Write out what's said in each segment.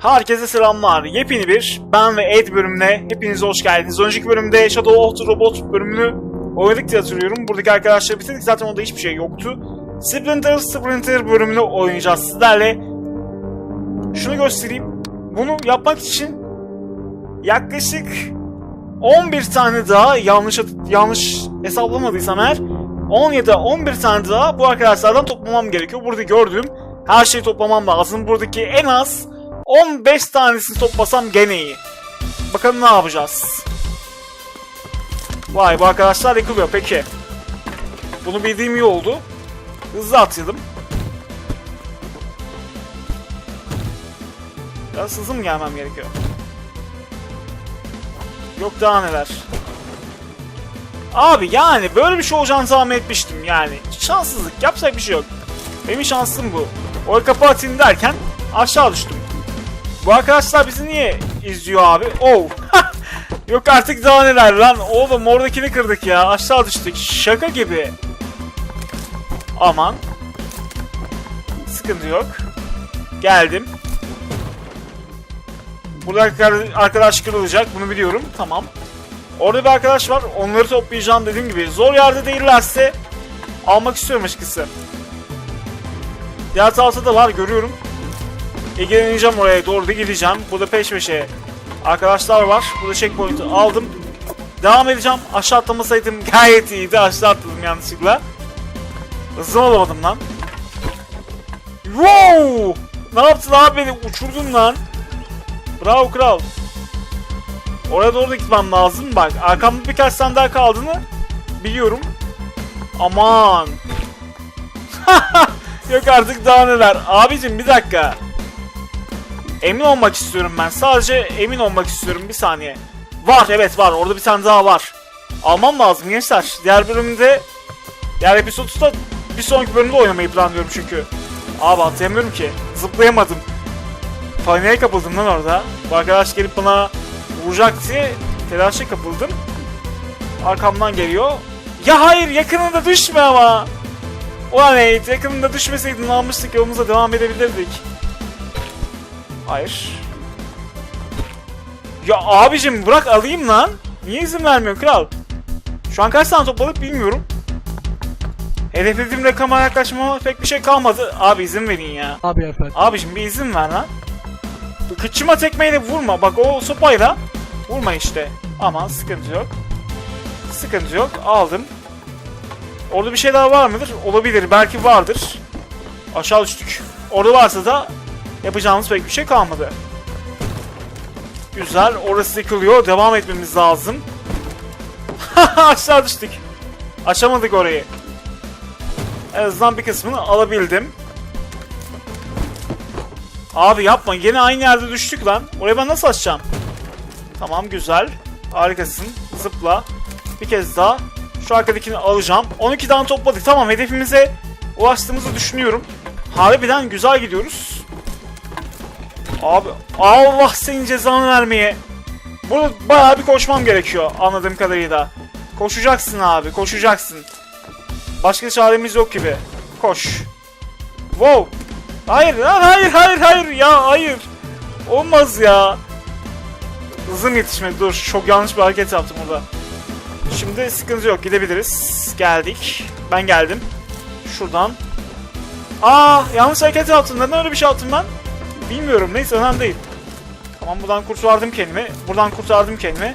Herkese selamlar. Yepyeni bir Ben ve Ed bölümüne hepiniz hoş geldiniz. Önceki bölümde Shadow of the Robot bölümünü oynadık diye hatırlıyorum. Buradaki arkadaşlar bitirdik. Zaten onda hiçbir şey yoktu. Splinter Splinter bölümünü oynayacağız sizlerle. Şunu göstereyim. Bunu yapmak için yaklaşık 11 tane daha yanlış yanlış hesaplamadıysam eğer 10 ya da 11 tane daha bu arkadaşlardan toplamam gerekiyor. Burada gördüğüm her şeyi toplamam lazım. Buradaki en az 15 tanesini toplasam gene iyi. Bakalım ne yapacağız. Vay bu arkadaşlar yıkılıyor peki. Bunu bildiğim iyi oldu. Hızlı atladım. Biraz hızlı mı gelmem gerekiyor? Yok daha neler. Abi yani böyle bir şey olacağını tahmin etmiştim yani. Şanssızlık yapacak bir şey yok. Benim şansım bu. O kapı atayım derken aşağı düştüm. Bu arkadaşlar bizi niye izliyor abi? Oh. yok artık daha neler lan. Oğlum oradakini kırdık ya. Aşağı düştük. Şaka gibi. Aman. Sıkıntı yok. Geldim. Burada arkadaş kırılacak. Bunu biliyorum. Tamam. Orada bir arkadaş var. Onları toplayacağım dediğim gibi. Zor yerde değillerse almak istiyorum açıkçası. Diğer tarafta da var görüyorum. İlgileneceğim oraya doğru da gideceğim. Burada peş peşe arkadaşlar var. Burada checkpoint'i aldım. Devam edeceğim. Aşağı atlamasaydım gayet iyiydi. Aşağı atladım yanlışlıkla. Hızlı olamadım lan. Wow! Ne yaptın abi beni? Uçurdun lan. Bravo kral. Oraya doğru da gitmem lazım. Bak arkamda birkaç tane daha kaldığını biliyorum. Aman. Yok artık daha neler. Abicim bir dakika. Emin olmak istiyorum ben. Sadece emin olmak istiyorum. Bir saniye. Var evet var. Orada bir tane daha var. Almam lazım gençler. Diğer bölümde diğer episodu da bir sonraki bölümde oynamayı planlıyorum çünkü. Abi atlayamıyorum ki. Zıplayamadım. Paniğe kapıldım lan orada. Bu arkadaş gelip bana vuracak diye telaşa kapıldım. Arkamdan geliyor. Ya hayır yakınında düşme ama. Ulan Nate yakınında düşmeseydin almıştık yolumuza devam edebilirdik. Hayır. Ya abicim bırak alayım lan. Niye izin vermiyor kral? Şu an kaç tane topladık bilmiyorum. Hedeflediğim rakama yaklaşmama pek bir şey kalmadı. Abi izin verin ya. Abi efendim. Abicim bir izin ver lan. Kıçıma tekmeyle vurma. Bak o sopayla vurma işte. Ama sıkıntı yok. Sıkıntı yok. Aldım. Orada bir şey daha var mıdır? Olabilir. Belki vardır. Aşağı düştük. Orada varsa da yapacağımız pek bir şey kalmadı. Güzel. Orası yıkılıyor. Devam etmemiz lazım. Aşağı düştük. Açamadık orayı. En azından bir kısmını alabildim. Abi yapma. Yine aynı yerde düştük lan. Oraya ben nasıl açacağım? Tamam güzel. Harikasın. Zıpla. Bir kez daha. Şu arkadakini alacağım. 12 tane topladık. Tamam hedefimize ulaştığımızı düşünüyorum. Harbiden güzel gidiyoruz. Abi Allah senin cezanı vermeye. Burada bayağı bir koşmam gerekiyor anladığım kadarıyla. Koşacaksın abi koşacaksın. Başka çaremiz yok gibi. Koş. Wow. Hayır hayır hayır hayır ya hayır. Olmaz ya. Hızım yetişmedi dur çok yanlış bir hareket yaptım burada. Şimdi sıkıntı yok gidebiliriz. Geldik. Ben geldim. Şuradan. Aa yanlış hareket yaptım. Neden öyle bir şey yaptım ben? Bilmiyorum neyse önemli değil. Tamam buradan kurtardım kendimi. Buradan kurtardım kendimi.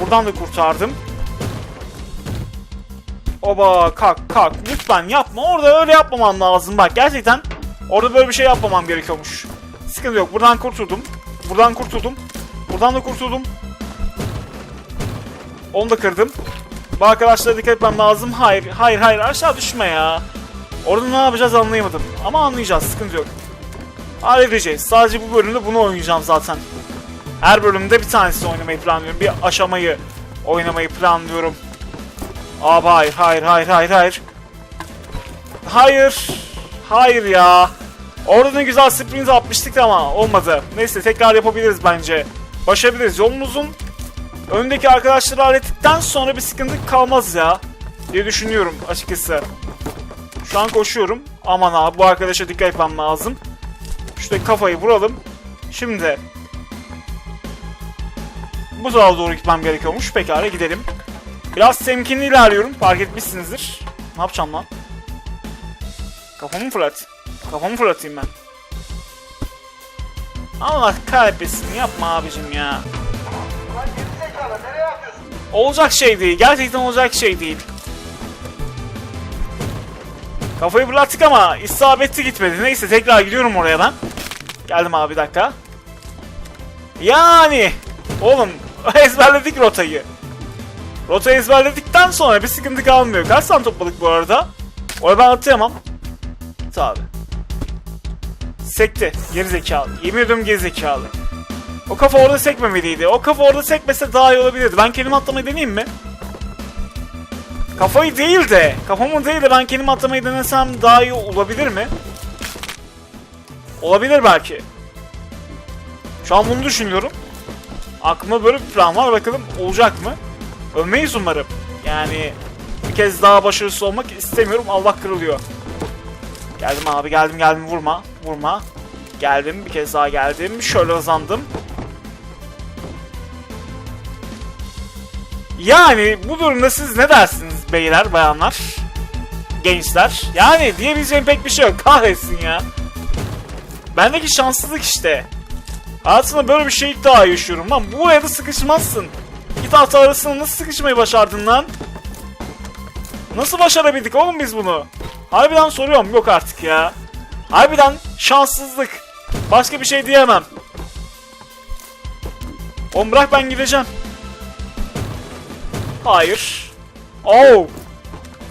Buradan da kurtardım. Oba kalk kalk lütfen yapma orada öyle yapmamam lazım bak gerçekten orada böyle bir şey yapmamam gerekiyormuş. Sıkıntı yok buradan kurtuldum. Buradan kurtuldum. Buradan da kurtuldum. Onu da kırdım. Bu arkadaşlara dikkat etmem lazım. Hayır hayır hayır aşağı düşme ya. Orada ne yapacağız anlayamadım. Ama anlayacağız sıkıntı yok. Halledeceğiz. Sadece bu bölümde bunu oynayacağım zaten. Her bölümde bir tanesini oynamayı planlıyorum. Bir aşamayı oynamayı planlıyorum. Abi hayır hayır hayır hayır hayır. Hayır. Hayır ya. Orada ne güzel sprint atmıştık ama olmadı. Neyse tekrar yapabiliriz bence. Başarabiliriz. Yolumuzun öndeki arkadaşları hallettikten sonra bir sıkıntı kalmaz ya. Diye düşünüyorum açıkçası. Şu an koşuyorum. Aman abi bu arkadaşa dikkat etmem lazım. Şuradaki kafayı vuralım. Şimdi bu tarafa doğru gitmem gerekiyormuş. Pekala gidelim. Biraz temkinli ilerliyorum. Fark etmişsinizdir. Ne yapacağım lan? Kafamı fırlat. Kafamı fırlatayım ben. Allah kahretmesin. Yapma abicim ya. Olacak şey değil. Gerçekten olacak şey değil. Kafayı fırlattık ama isabetli gitmedi. Neyse tekrar gidiyorum oraya ben. Geldim abi bir dakika. Yani oğlum ezberledik rotayı. Rotayı ezberledikten sonra bir sıkıntı kalmıyor. Kaç tane topladık bu arada? Oraya ben atlayamam. Tabi. Sekti. Geri zekalı. Yemin ediyorum geri zekalı. O kafa orada sekmemeliydi. O kafa orada sekmese daha iyi olabilirdi. Ben kendimi atlamayı deneyeyim mi? Kafayı değil de, kafamı değil de ben kendimi atlamayı denesem daha iyi olabilir mi? Olabilir belki. Şu an bunu düşünüyorum. Aklımda böyle bir plan var. Bakalım olacak mı? Ölmeyiz umarım. Yani bir kez daha başarısız olmak istemiyorum. Allah kırılıyor. Geldim abi geldim geldim vurma. Vurma. Geldim bir kez daha geldim. Şöyle hızlandım. Yani bu durumda siz ne dersiniz beyler, bayanlar, gençler? Yani diyebileceğim pek bir şey yok. Kahretsin ya. Bendeki şanssızlık işte. Hayatımda böyle bir şey ilk daha yaşıyorum lan. Buraya da sıkışmazsın. İki tahta arasında nasıl sıkışmayı başardın lan? Nasıl başarabildik oğlum biz bunu? Harbiden soruyorum. Yok artık ya. Harbiden şanssızlık. Başka bir şey diyemem. Oğlum bırak ben gideceğim. Hayır. Oh.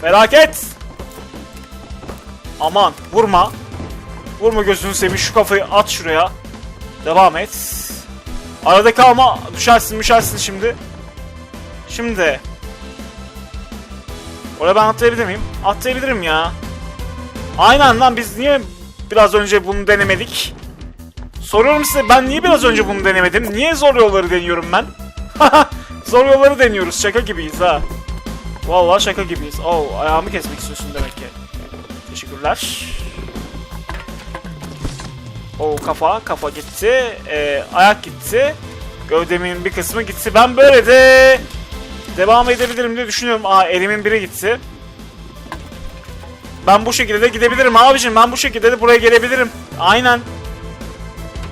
Felaket. Aman vurma. Vurma gözünü seveyim şu kafayı at şuraya. Devam et. Arada kalma düşersin düşersin şimdi. Şimdi. Oraya ben atlayabilir miyim? Atlayabilirim ya. Aynen lan biz niye biraz önce bunu denemedik? Soruyorum size ben niye biraz önce bunu denemedim? Niye zor yolları deniyorum ben? zor yolları deniyoruz şaka gibiyiz ha. Vallahi şaka gibiyiz. Oo ayağımı kesmek istiyorsun demek ki. Teşekkürler. O kafa, kafa gitti. Ee, ayak gitti. Gövdemin bir kısmı gitti. Ben böyle de devam edebilirim diye düşünüyorum. Aa elimin biri gitti. Ben bu şekilde de gidebilirim abicim. Ben bu şekilde de buraya gelebilirim. Aynen.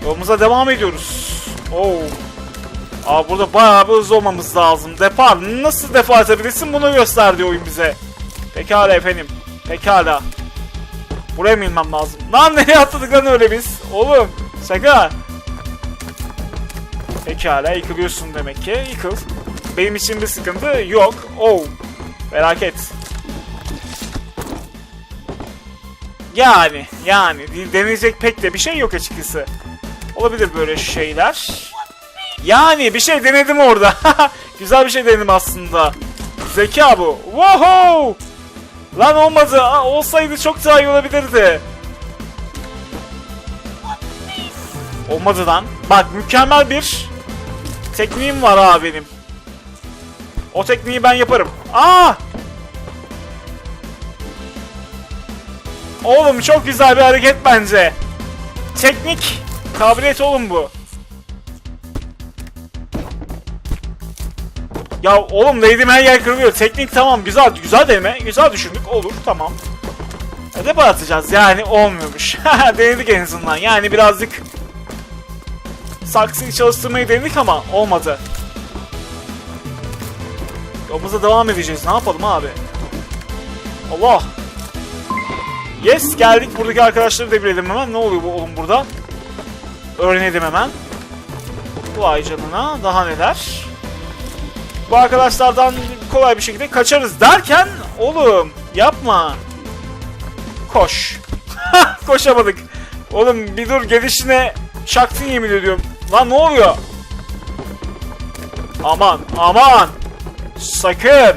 Yolumuza devam ediyoruz. Oo. Aa burada bayağı bir hızlı olmamız lazım. Depar. Nasıl defa atabilirsin bunu gösterdi oyun bize. Pekala efendim. Pekala. Buraya mı inmem lazım? Lan nereye atladık lan öyle biz? Oğlum şaka. Pekala yıkılıyorsun demek ki. Yıkıl. Benim için bir sıkıntı yok. Oh. Felaket. Yani, yani deneyecek pek de bir şey yok açıkçası. Olabilir böyle şeyler. Yani bir şey denedim orada. Güzel bir şey denedim aslında. Zeka bu. Woohoo! Lan olmadı. Aa, olsaydı çok daha iyi olabilirdi. Olmadı lan. Bak mükemmel bir tekniğim var abi benim. O tekniği ben yaparım. Aa! Oğlum çok güzel bir hareket bence. Teknik kabiliyet oğlum bu. Ya oğlum değdim her yer kırılıyor. Teknik tamam güzel güzel deneme. Güzel düşündük olur tamam. E de atacağız yani olmuyormuş. denedik en azından yani birazcık saksıyı çalıştırmayı denedik ama olmadı. Yolumuza devam edeceğiz ne yapalım abi. Allah. Yes geldik buradaki arkadaşları devirelim hemen. Ne oluyor bu oğlum burada? Öğrenelim hemen. Vay canına daha neler. Bu arkadaşlardan kolay bir şekilde kaçarız derken oğlum yapma. Koş. Koşamadık. Oğlum bir dur gelişine çaktın yemin ediyorum. Lan ne oluyor? Aman aman. Sakın.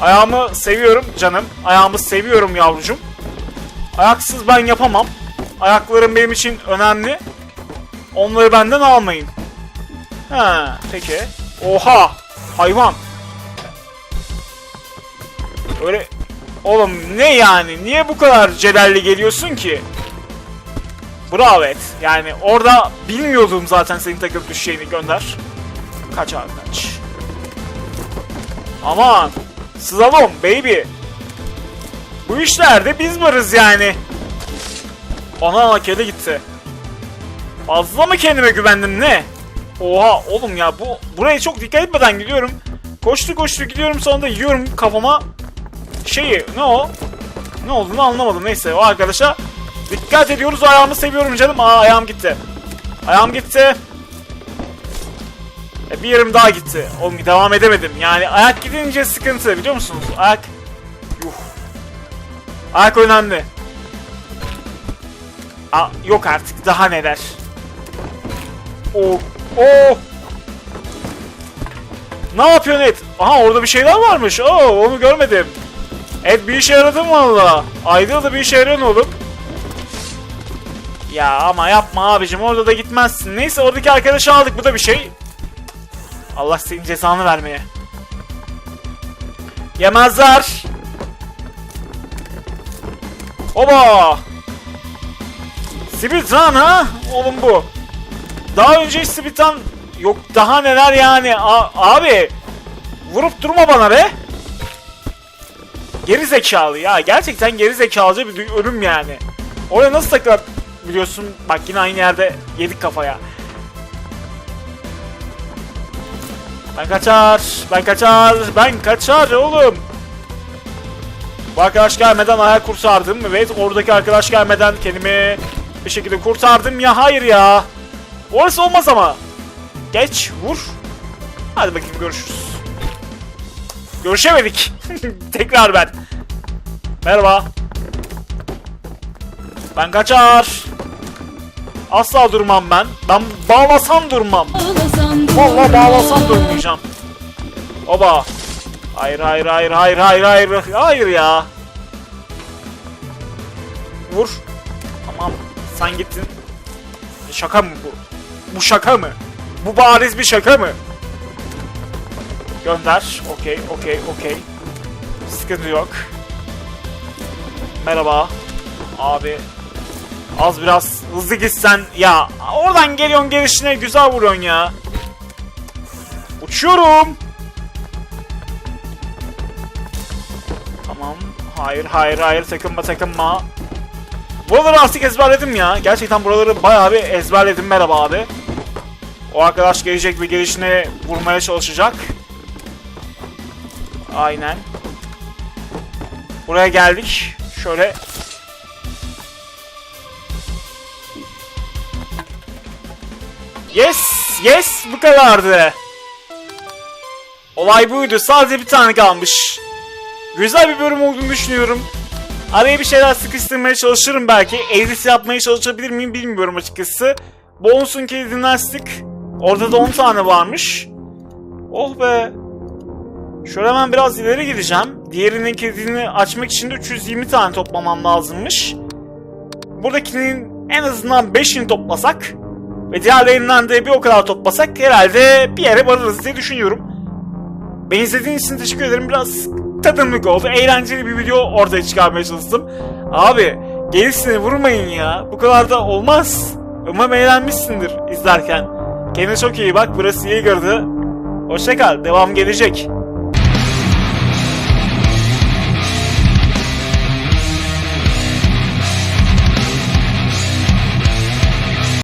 Ayağımı seviyorum canım. Ayağımı seviyorum yavrucum. Ayaksız ben yapamam. Ayaklarım benim için önemli. Onları benden almayın. Ha, peki. Oha! Hayvan! Öyle... Oğlum ne yani? Niye bu kadar celalli geliyorsun ki? Bravo et. Yani orada bilmiyordum zaten senin takılıp düşeceğini gönder. Kaç abi kaç. Aman. Slalom baby. Bu işlerde biz varız yani. Ana kedi gitti. Fazla mı kendime güvendim ne? Oha oğlum ya bu buraya çok dikkat etmeden gidiyorum. Koştu koştu gidiyorum sonunda yiyorum kafama şeyi ne o? Ne olduğunu anlamadım neyse o arkadaşa dikkat ediyoruz o ayağımı seviyorum canım. Aa ayağım gitti. Ayağım gitti. E, bir yerim daha gitti. Oğlum devam edemedim. Yani ayak gidince sıkıntı biliyor musunuz? Ayak... Yuh. Ayak önemli. Aa, yok artık daha neler. Oh. Oh. Ne yapıyorsun Ed? Aha orada bir şeyler varmış. Oo onu görmedim. Ed bir işe yaradı mı valla? Ayda da bir işe yarıyor ne oğlum? Ya ama yapma abicim orada da gitmezsin. Neyse oradaki arkadaşı aldık bu da bir şey. Allah senin cezanı vermeye. Yemezler. Oba. Sibirtan ha? Oğlum bu. Daha önce Sibirtan yok daha neler yani. A- abi vurup durma bana be. Geri zekalı ya. Gerçekten geri zekalıca bir ölüm yani. Oraya nasıl takılar biliyorsun. Bak yine aynı yerde yedik kafaya. Ben kaçar. Ben kaçar. Ben kaçar oğlum. Bu arkadaş gelmeden ayak kurtardım. Evet oradaki arkadaş gelmeden kendimi bir şekilde kurtardım ya. Hayır ya. Orası olmaz ama. Geç vur. Hadi bakayım görüşürüz. Görüşemedik. Tekrar ben. Merhaba. Ben kaçar. Asla durmam ben. Ben bağlasam durmam. Vallahi bağlasam durmayacağım. Oba. Hayır hayır hayır hayır hayır hayır hayır ya. Vur. Tamam. Sen gittin. Şaka mı bu? Bu şaka mı? Bu bariz bir şaka mı? Gönder. Okey, okey, okey. Sıkıntı yok. Merhaba. Abi. Az biraz hızlı gitsen. Ya oradan geliyorsun gelişine güzel vuruyorsun ya. Uçuyorum. Tamam. Hayır, hayır, hayır. Takılma, takılma. Buraları artık ezberledim ya. Gerçekten buraları bayağı bir ezberledim. Merhaba abi. O arkadaş gelecek ve gelişine vurmaya çalışacak. Aynen. Buraya geldik. Şöyle. Yes! Yes! Bu kadardı. Olay buydu. Sadece bir tane kalmış. Güzel bir bölüm olduğunu düşünüyorum. Araya bir şeyler sıkıştırmaya çalışırım belki. Edit yapmaya çalışabilir miyim bilmiyorum açıkçası. Bones'un kilidini açtık. Orada da 10 tane varmış. Oh be. Şöyle hemen biraz ileri gideceğim. Diğerinin kilidini açmak için de 320 tane toplamam lazımmış. Buradakinin en azından 5'ini toplasak ve diğerlerinden de bir o kadar toplasak herhalde bir yere varırız diye düşünüyorum. Beni izlediğiniz için teşekkür ederim. Biraz tadımlık oldu. Eğlenceli bir video ortaya çıkarmaya çalıştım. Abi gerisini vurmayın ya. Bu kadar da olmaz. Umarım eğlenmişsindir izlerken. Kendine çok iyi bak. Burası iyi gördü. Hoşçakal. Devam gelecek.